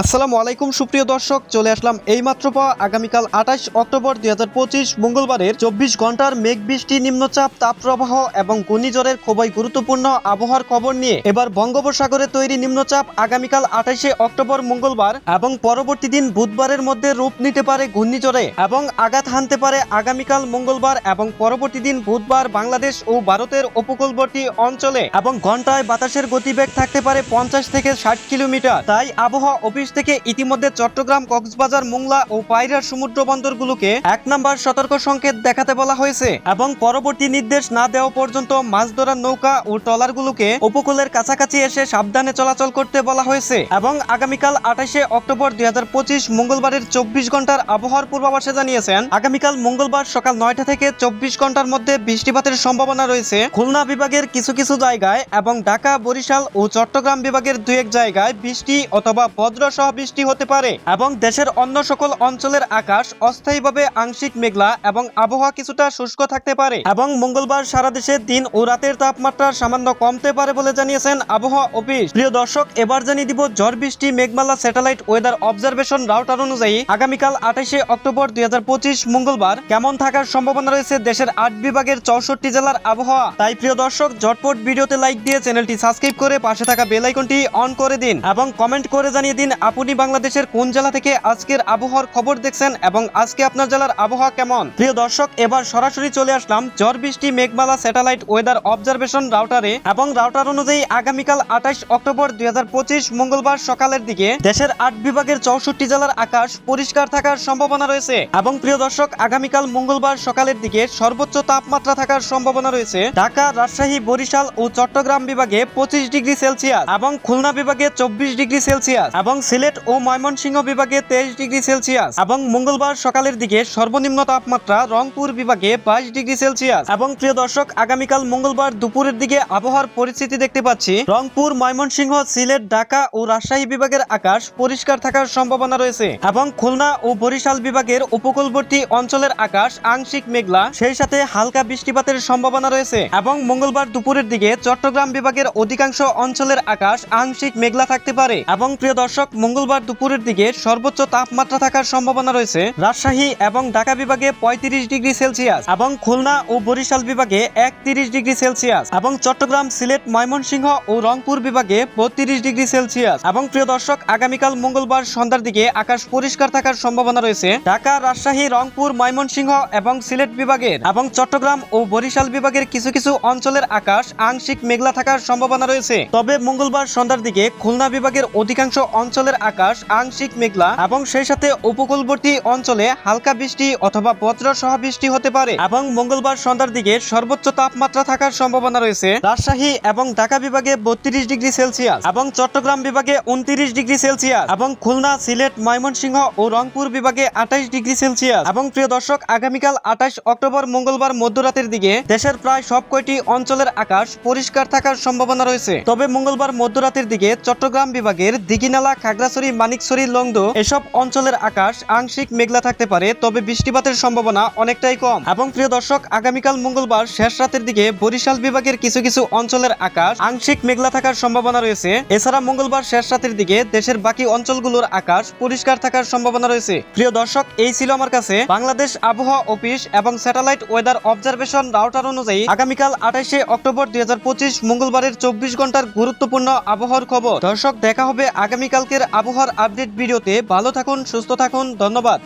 আসসালামু আলাইকুম, সুপ্রিয় দর্শক, চলে আসলাম এইমাত্র পাওয়া আগামীকাল আঠাশ অক্টোবর দুই হাজার পঁচিশ মঙ্গলবারের চব্বিশ ঘণ্টার মেঘ বৃষ্টি নিম্নচাপ, তাপপ্রবাহ এবং ঘূর্ণিঝড়ের খুবই গুরুত্বপূর্ণ আবহাওয়ার খবর নিয়ে এবার বঙ্গোপসাগরে তৈরি নিম্নচাপ আগামীকাল আঠাশে অক্টোবর মঙ্গলবার এবং পরবর্তী দিন বুধবারের মধ্যে রূপ নিতে পারে ঘূর্ণিঝড়ে এবং আঘাত হানতে পারে আগামীকাল মঙ্গলবার এবং পরবর্তী দিন বুধবার বাংলাদেশ ও ভারতের উপকূলবর্তী অঞ্চলে এবং ঘন্টায় বাতাসের গতিবেগ থাকতে পারে পঞ্চাশ থেকে ষাট কিলোমিটার। তাই আবহাওয়া অফিস থেকে ইতিমধ্যে চট্টগ্রাম, কক্সবাজার, মোংলা ও পায়রার সমুদ্র বন্দরগুলোকে এক নম্বর সতর্ক সংকেত দেখাতে বলা হয়েছে এবং পরবর্তী নির্দেশ না দেওয়া পর্যন্ত মাছ ধরার নৌকা ও ট্রলারগুলোকে উপকূলের কাছাকাছি এসে সাবধানে চলাচল করতে বলা হয়েছে এবং আগামীকাল আঠাশে অক্টোবর দুই মঙ্গলবারের চব্বিশ ঘণ্টার আবহাওয়ার পূর্বাভাসে জানিয়েছেন, আগামীকাল মঙ্গলবার সকাল নয়টা থেকে চব্বিশ ঘণ্টার মধ্যে বৃষ্টিপাতের সম্ভাবনা রয়েছে। খুলনা বিভাগের কিছু কিছু জায়গায় এবং ঢাকা, বরিশাল ও চট্টগ্রাম বিভাগের দুই এক জায়গায় বৃষ্টি অথবা বজ্র সহ বৃষ্টি হতে পারে। এবং দেশের অন্য সকল অঞ্চলের আকাশ অস্থায়ীভাবে আংশিক মেঘলা এবং আবহাওয়া কিছুটা শুষ্ক থাকতে পারে। এবং মঙ্গলবার সারা দেশে দিন ও রাতের তাপমাত্রা সামান্য কমতে পারে বলে জানিয়েছেন আবহাওয়া অফিস। প্রিয় দর্শক, এবার জানিয়ে দিব ঝড় বৃষ্টি মেঘমালা স্যাটেলাইট ওয়েদার অবজারভেশন রাউটার অনুযায়ী আগামীকাল আঠাশে অক্টোবর দুই হাজার পঁচিশ মঙ্গলবার কেমন থাকার সম্ভাবনা রয়েছে দেশের আট বিভাগের চৌষট্টি জেলার আবহাওয়া। তাই প্রিয় দর্শক, ঝটপট ভিডিওতে লাইক দিয়ে চ্যানেলটি সাবস্ক্রাইব করে পাশে থাকা বেল আইকনটি অন করে দিন এবং কমেন্ট করে জানিয়ে দিন আপনি বাংলাদেশের কোন জেলা থেকে আজকের আবহাওয়ার খবর দেখছেন এবং আজকে আপনার জেলার আবহাওয়া কেমন? প্রিয় দর্শক, এবার সরাসরি চলে আসলাম ঝড় বৃষ্টি মেঘমালা স্যাটেলাইট ওয়েদার অবজারভেশন রাউটারে এবং রাউটার অনুযায়ী আগামীকাল আঠাশ অক্টোবর দুই মঙ্গলবার সকালের দিকে দেশের আট বিভাগের চৌষট্টি জেলার আকাশ পরিষ্কার থাকার সম্ভাবনা রয়েছে এবং প্রিয় দর্শক, আগামীকাল মঙ্গলবার সকালের দিকে সর্বোচ্চ তাপমাত্রা থাকার সম্ভাবনা রয়েছে। ঢাকা, রাজশাহী, বরিশাল ও চট্টগ্রাম বিভাগে পঁচিশ ডিগ্রি সেলসিয়াস এবং খুলনা বিভাগে চব্বিশ ডিগ্রি সেলসিয়াস এবং সিলেট ও ময়মনসিংহ বিভাগে তেইশ ডিগ্রি সেলসিয়াস এবং মঙ্গলবার সকালের দিকে সর্বনিম্ন তাপমাত্রা রংপুর বিভাগে বাইশ ডিগ্রি সেলসিয়াস। এবং প্রিয় দর্শক, আগামীকাল মঙ্গলবার দুপুরের দিকে আবহাওয়ার পরিস্থিতি দেখতে পাচ্ছি। রংপুর, ময়মনসিংহ, সিলেট, ঢাকা ও রাজশাহী বিভাগের আকাশ পরিষ্কার থাকার সম্ভাবনা রয়েছে এবং খুলনা ও বরিশাল বিভাগের উপকূলবর্তী অঞ্চলের আকাশ আংশিক মেঘলা, সেই সাথে হালকা বৃষ্টিপাতের সম্ভাবনা রয়েছে এবং মঙ্গলবার দুপুরের দিকে চট্টগ্রাম বিভাগের অধিকাংশ অঞ্চলের আকাশ আংশিক মেঘলা থাকতে পারে। এবং প্রিয় দর্শক মঙ্গলবার দুপুরের দিকে সর্বোচ্চ তাপমাত্রা থাকার সম্ভাবনা রয়েছে। রাজশাহী এবং ঢাকা বিভাগে পঁয়ত্রিশ ডিগ্রি সেলসিয়াস এবং খুলনা ও বরিশাল বিভাগে একত্রিশ ডিগ্রি সেলসিয়াস এবং চট্টগ্রাম, সিলেট, ময়মনসিংহ ও রংপুর বিভাগে বত্রিশ ডিগ্রি সেলসিয়াস এবং প্রিয় দর্শক, আগামীকাল মঙ্গলবার সন্ধ্যার দিকে আকাশ পরিষ্কার থাকার সম্ভাবনা রয়েছে। ঢাকা, রাজশাহী, রংপুর, ময়মনসিংহ এবং সিলেট বিভাগের এবং চট্টগ্রাম ও বরিশাল বিভাগের কিছু কিছু অঞ্চলের আকাশ আংশিক মেঘলা থাকার সম্ভাবনা রয়েছে। তবে মঙ্গলবার সন্ধ্যার দিকে খুলনা বিভাগের অধিকাংশ অঞ্চলের আকাশ আংশিক মেঘলা এবং সেই সাথে উপকূলবর্তী অঞ্চলে হালকা বৃষ্টি অথবা বজ্র সহ বৃষ্টি হতে পারে। এবং মঙ্গলবার সন্ধ্যার দিকে সর্বোচ্চ তাপমাত্রা থাকার সম্ভাবনা রয়েছে। রাজশাহী এবং ঢাকা বিভাগে বত্রিশ ডিগ্রি সেলসিয়াস এবং চট্টগ্রাম বিভাগে উনত্রিশ ডিগ্রি সেলসিয়াস এবং খুলনা, সিলেট, ময়মনসিংহ ও রংপুর বিভাগে আঠাইশ ডিগ্রি সেলসিয়াস। এবং প্রিয় দর্শক, আগামীকাল আঠাশ অক্টোবর মঙ্গলবার মধ্যরাতের দিকে দেশের প্রায় সব কয়টি অঞ্চলের আকাশ পরিষ্কার থাকার সম্ভাবনা রয়েছে। তবে মঙ্গলবার মধ্যরাতের দিকে চট্টগ্রাম বিভাগের দিঘিনালা খাগড়াছড়ি মানিকছড়ি লংদো এসব অঞ্চলের আকাশ আংশিক মেঘলা থাকতে পারে, তবে বৃষ্টিপাতের সম্ভাবনা অনেকটাই কম। এবং প্রিয় দর্শক, আগামীকাল মঙ্গলবার শেষ রাতের দিকে বরিশাল বিভাগের কিছু কিছু অঞ্চলের আকাশ আংশিক মেঘলা থাকার সম্ভাবনা রয়েছে। এছাড়া মঙ্গলবার শেষ রাতের দিকে দেশের বাকি অঞ্চলগুলোর আকাশ পরিষ্কার থাকার সম্ভাবনা রয়েছে। প্রিয় দর্শক, এই ছিল আমার কাছে বাংলাদেশ আবহাওয়া অফিস এবং স্যাটেলাইট ওয়েদার অবজারভেশন রাউটার অনুযায়ী আগামীকাল আঠাশে অক্টোবর দুই হাজার পঁচিশ মঙ্গলবারের চব্বিশ ঘণ্টার গুরুত্বপূর্ণ আবহাওয়ার খবর। দর্শক, দেখা হবে আগামীকালকের আবহাওয়ার আপডেট ভিডিওতে ভালো থাকুন সুস্থ থাকুন ধন্যবাদ।